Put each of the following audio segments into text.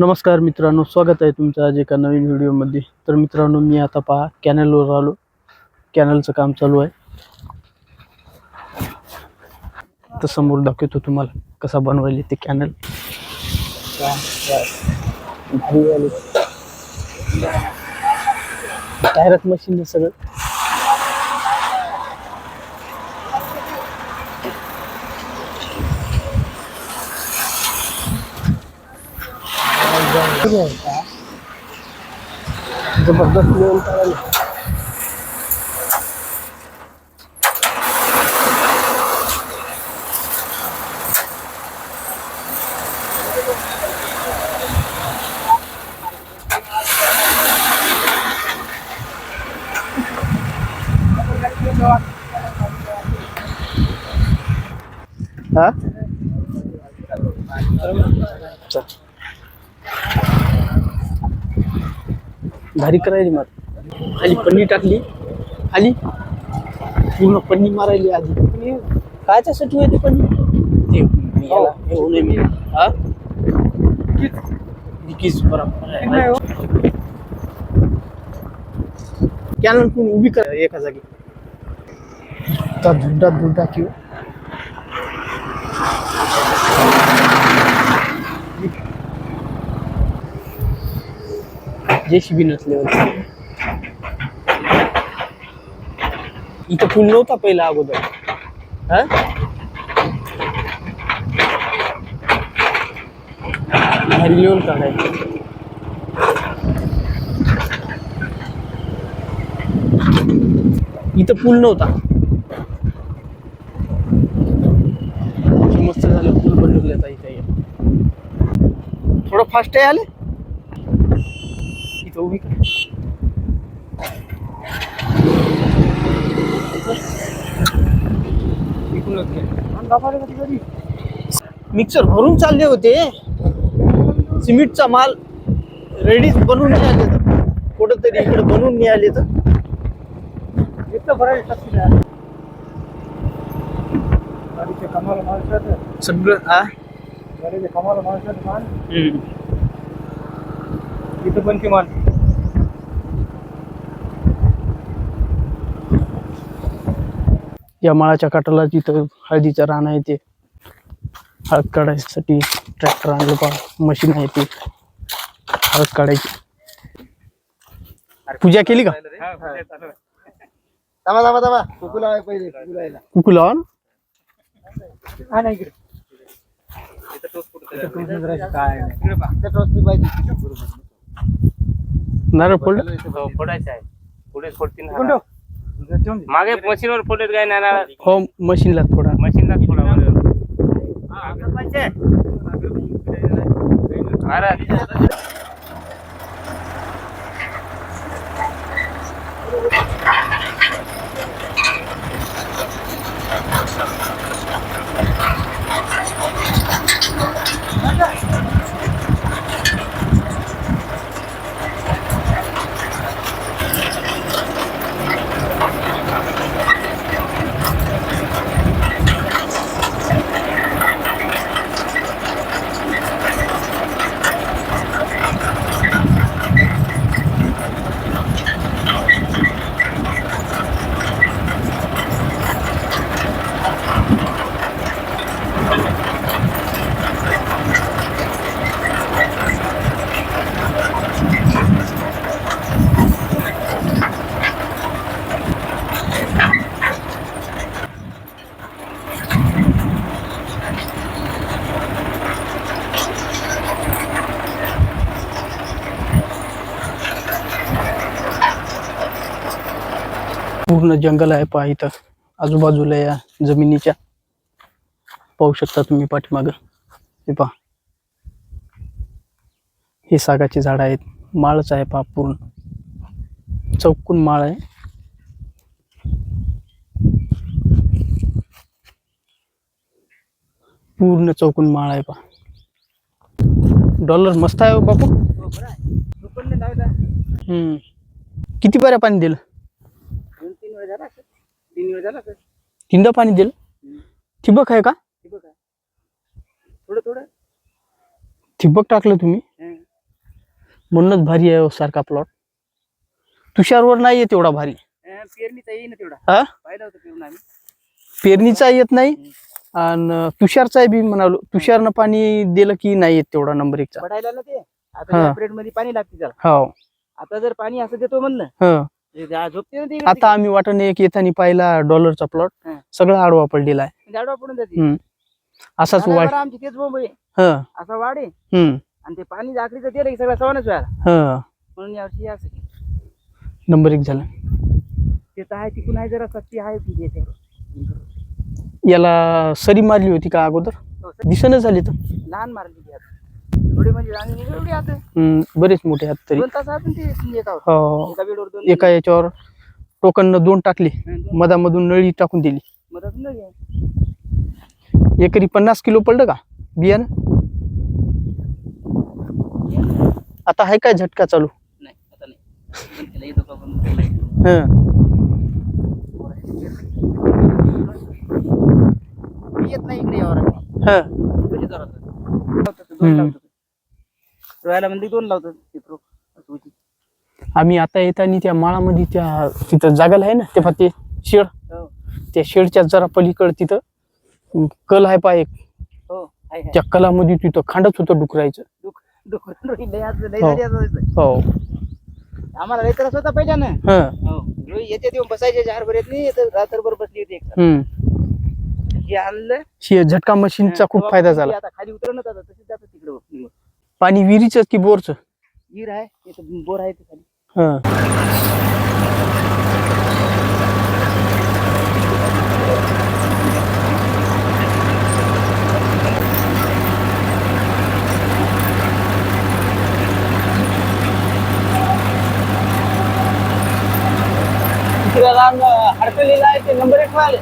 नमस्कार मित्रांनो स्वागत आहे तुमचं आज एका नवीन व्हिडिओमध्ये. तर मित्रांनो मी आता पहा कॅनलवर आलो. कॅनलचं काम चालू आहे. तर समोर दाखवतो तुम्हाला कसा बनवायला ते कॅनल. टायरात मशीन सगळं. जबरदस्त लेवल करायला हा चल. भारी करायली मार. खाली पन्नी टाकली. खाली. पूर्ण पन्नी मारायली आधी. कायच्यासाठी होते पन्नी? ते याला हे होऊ नये म्हणून. हा? डिकीज बरोबर आहे. कॅनल पण उभी कर एका जागी. त्या धुंडात धुंडा किंवा जेसीबी नसल्यावर इथं पूल नव्हता पहिला अगोदर. हा? भारी लिहून काढायचं. इथं पूल नव्हता. मस्त झालं पूल बनवले आता इथे थोडं फास्ट आहे आले? उभी कर मिक्सर भरून चालले होते. सिमेंटचा माल रेडी बनवून नाही आले तर कुठं तरी इकडे बनवून नाही आले तर सगळं हा? कमाल माणसाचं मान. इथं पण किमान या माळाच्या काठाला तिथं हळदीचं रान आहे ते. हळद काढायसाठी ट्रॅक्टर आणलं पा मशीन आहे ते. हळद काढायची. पूजा केली का? थांबा थांबा थांबा. कुकू लावाय पहिले कुकू लावायला. कुकू हा नाही नारळ फोड हो फोडायचं आहे. पुढे फोडतील मागे मशीनवर फोडत काय ना हो मशीनला थोडा मशीनला फोडा अरे पूर्ण जंगल आहे पहा इथं. आजूबाजूला या जमिनीच्या. पाहू शकता तुम्ही पाठीमाग. हे पहा. हे सागाची झाड आहेत. माळच आहे पहा पूर्ण. चौकून माळ आहे. पूर्ण चौकून माळ आहे पहा. डॉलर मस्त आहे हो बापू. लावला. हम्म. किती बऱ्या पाणी दिलं दोन तीन वेळ झाला असेल. तीन वेळ झाला असेल. तीनदा पाणी दिलं. ठिबक आहे का? हे बघा थोडं थोडं. ठिबक टाकलं तुम्ही. म्हणूनच भारी आहे हो सारखा प्लॉट तुषारवर नाही येत एवढा भारी. पेरणीचा येईन तेवढा. हा? पाहिलं होतं पेरून आम्ही. पेरणीचा येत नाही आणि तुषारचा बी म्हणालो तुषारनं पाणी दिलं की नाही येत तेवढा नंबर एकचा. पडायला ना ते. हा. आता मध्ये पाणी लागते त्याला. हो. आता जर पाणी असं देतो म्हणलं आता आम्ही वाटण एक येताना पाहिला डॉलरचा प्लॉट. सगळा आडवा पडलेला आहे. पडून जाते. हम्म. असाच वाढ आमची तेच बोंब आहे हं. असा वाढ आणि ते पाणी जाकरीचं दिलं की सगळं सवनच व्हायला. हं. म्हणून यावर्षी. नंबर एक झाला. ते तर आहे तिकून आहे जरा सत्ती आहे. याला सरी मारली होती का अगोदर? हो, सर. दिसणं झाली तर. लहान मारली थोडी म्हणजे रांगी एवढी आता. हम्म, बरेच मोठे आहेत तरी. दोन तास आत ते एकावर हो. एका बेडवर दोन एका याच्यावर टोकन दोन टाकली. हं, मधामधून नळी टाकून दिली. घे. एकरी पन्नास किलो पडलं का? बियाणं? आता आहे काय झटका चालू? नाही आता नाही. पण त्याला येतो का पण त्याला येतो. हं मी येत नाही इकडे यावर हं दोन हम्म. रोयाला म्हणजे दोन लावतात ते होती. आम्ही आता येताना त्या माळामध्ये त्या तिथं जागाला आहे ना तेव्हा ते शेड. हो. त्या शेडच्या जरा पलीकडे तिथं अं, कल आहे पा एक. हो आहे आहे. त्या कलामध्ये तिथं खांडच होतं डुकरायचं. दुख दुख लय आज लय हो. झाली आज रोहीचं. हो. आम्हाला लय त्रास होता पहिल्यानं हं. हो. रोही येते येऊन बसायचे चार भर येत नाही येतं रात्रभर बसली होती हम्म. हे आणलं. शे- झटका मशीनचा खूप तेव्हा फायदा ती झाला. आता खाली उतरणच आता तशीच जातं तिकडे. पाणी विहिरीच की बोरचं? विहीर आहे इथं बोर आहे ते खाली हं हडकलेला आहे ते नंबर एक आले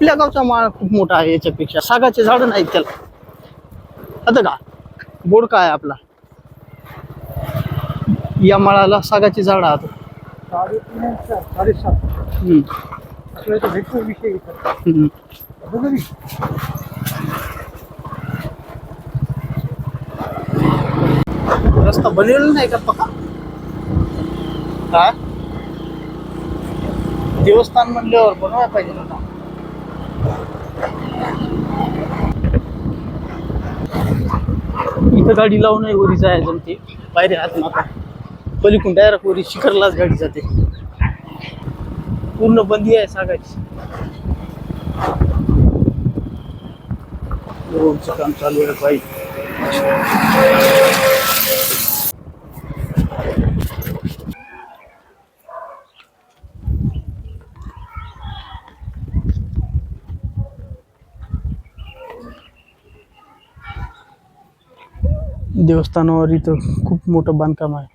आपल्या गावचा माळ खूप मोठा आहे याच्यापेक्षा. सागाचे झाड नाहीत त्याला. आता का? बोर्ड काय आहे आपला? या माळाला सागाची झाड आहात. भेटतो रस्ता बनवलेला नाही का पका काय? देवस्थान म्हणल्यावर बनवायला पाहिजे ना गाडी लावून वरी जाय जमते पायरे हात माता पलीकडून डायरेक्ट वरी शिखरलाच गाडी जाते. पूर्ण बंदी आहे सागाची. रोडचं काम चालू आहे पाहिजे देवस्थानावर इथं खूप मोठं बांधकाम आहे.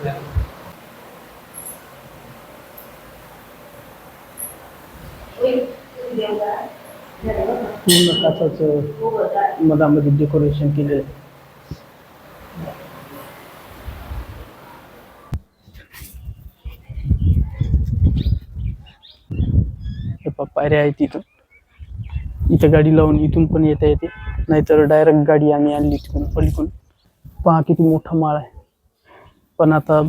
पूर्ण मधामध्ये डेकोरेशन केले पायऱ्या आहेत तिथून इथं गाडी लावून इथून पण येता येते. नाहीतर डायरेक्ट गाडी आम्ही आणली तिथून पलीकडून. पहा किती मोठा माळ आहे. पण आता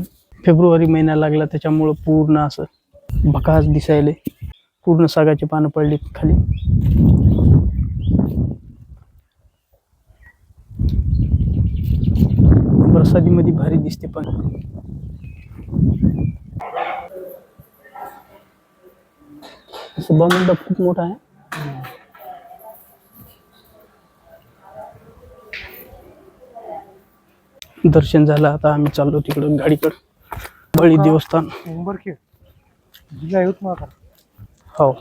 फेब्रुवारी महिना लागला त्याच्यामुळं पूर्ण असं भकास दिसायले. पूर्ण सागाची पानं पडली खाली. बरसातीमध्ये भारी दिसते पण. सभामंडप खूप मोठा आहे. दर्शन झालं आता आम्ही चाललो तिकडं गाडीकडं. बळी देवस्थान. उंबरखेड. जिल्हा यवतमाळ हो.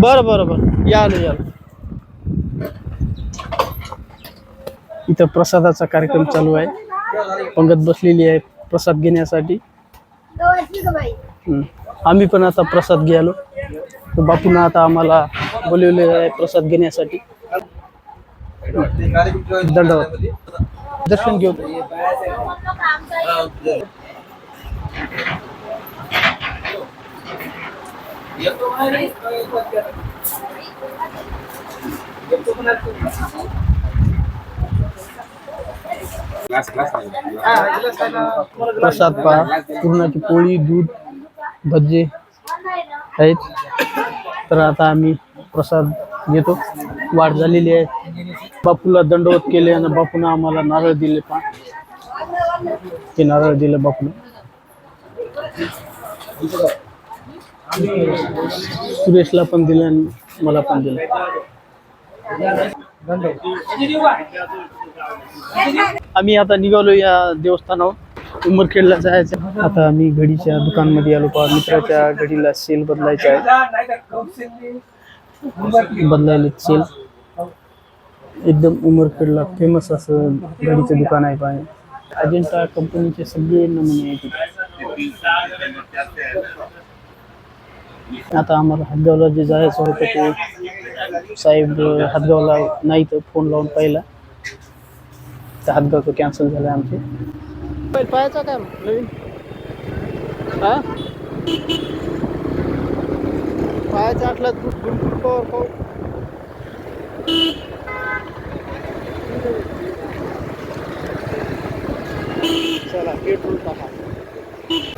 बरं बरं बरं. यालो यालो इथं प्रसादाचा कार्यक्रम चालू आहे. पंगत बसलेली आहे. प्रसाद घेण्यासाठी. आम्ही पण आता प्रसाद घ्यालो तर बापून आता आम्हाला बोलवलेलं आहे प्रसाद घेण्यासाठी. दंडवत दर्शन घेऊ. प्रसाद पहा पुरणाची पोळी दूध भज्जे आहेत. तर आता आम्ही प्रसाद घेतो. वाढ झालेली आहे. बापूला दंडवत केले आणि बापून आम्हाला नारळ दिले पा. ते नारळ दिले बापून. सुरेशला पण दिलं आणि मला पण दिलं. आम्ही आता निघालो या देवस्थानावर. उमरखेडला जायचं आता आम्ही घडीच्या दुकानमध्ये आलो पहा. मित्राच्या घडीला सेल बदलायचं आहे. बदलायला सेल एकदम उमरखेडला फेमस असं घडीचं दुकान आहे पाहिजे अजिंठा कंपनीचे सगळे नमुने आहेत आता आम्हाला हातगावला जे जायचं होतं ते साहेब हातगावला नाही तर फोन लावून पाहिला. तर हातगावचं कॅन्सल झालं आमचे. पाहायचा काय नवीन? हा? पाहायचा आटला दूध पाहू. चला पेट्रोल टाका.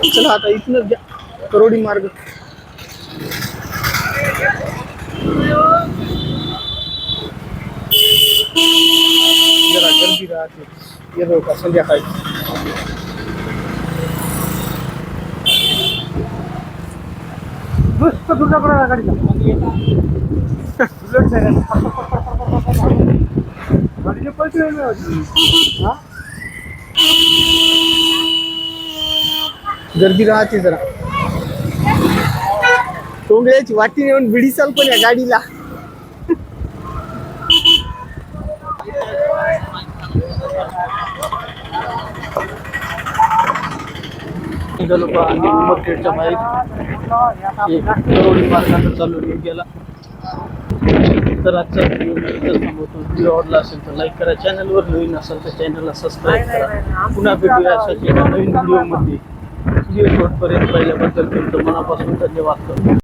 चला आता इथनच घ्या. करोडी मार्ग. जरा गर्दी येतो का संध्याकाळी नुसतं दुर्गापुरा गाडीला बुलेट नाही गाडीने गर्दी राहते जरा. तोंड यायची वाटी नेऊन बिडी चाल पण या गाडीला. निघालो बा आम्ही उमरखेडच्या बाहेर एक करोडी मार्गाने चालू गेला तर आजचा व्हिडिओ मी इथंच थांबवतो व्हिडिओ आवडला असेल तर लाईक करा. चॅनलवर नवीन असेल तर चॅनलला सबस्क्राईब करा. पुन्हा भेटूया अशाच एका नवीन व्हिडिओमध्ये. व्हिडिओ शॉर्टपर्यंत पाहिल्याबद्दल तुमचं मनापासून धन्यवाद. करतो